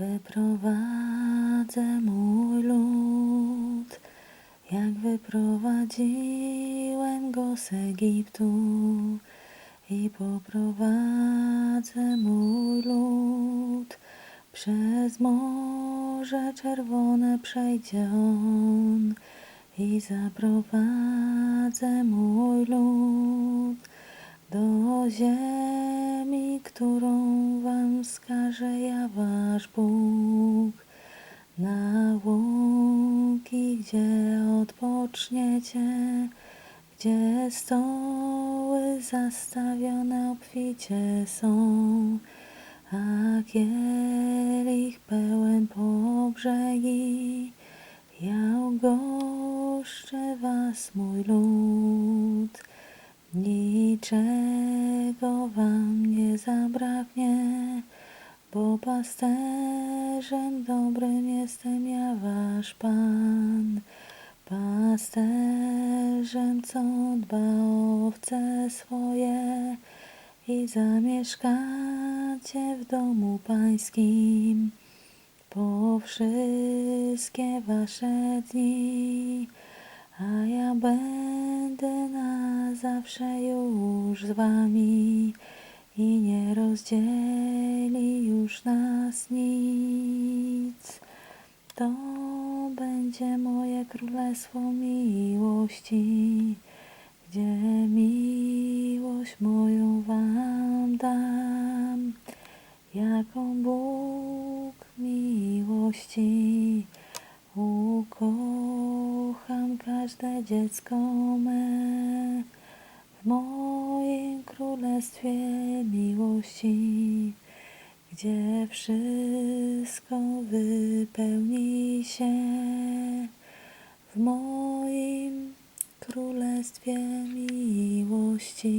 Wyprowadzę mój lud, jak wyprowadziłem go z Egiptu i poprowadzę mój lud. Przez Morze Czerwone przejdzie on i zaprowadzę mój lud do ziemi, którą wam wskaże ja wasz Bóg. Na łąki, gdzie odpoczniecie, gdzie stoły zastawione obficie są, a kielich pełen po brzegi. Ja ugoszczę was, mój lud. Niczego wam nie zabraknie, bo pasterzem dobrym jestem ja, wasz Pan. Pasterzem, co dba o owce swoje i zamieszkacie w domu pańskim po wszystkie wasze dni. A ja będę na zawsze już z wami i nie rozdzieli już nas nic. To będzie moje królestwo miłości, gdzie miłość moją wam dam, jaką Bóg miłości ukocham każde dziecko me w moim królestwie miłości, gdzie wszystko wypełni się w moim królestwie miłości.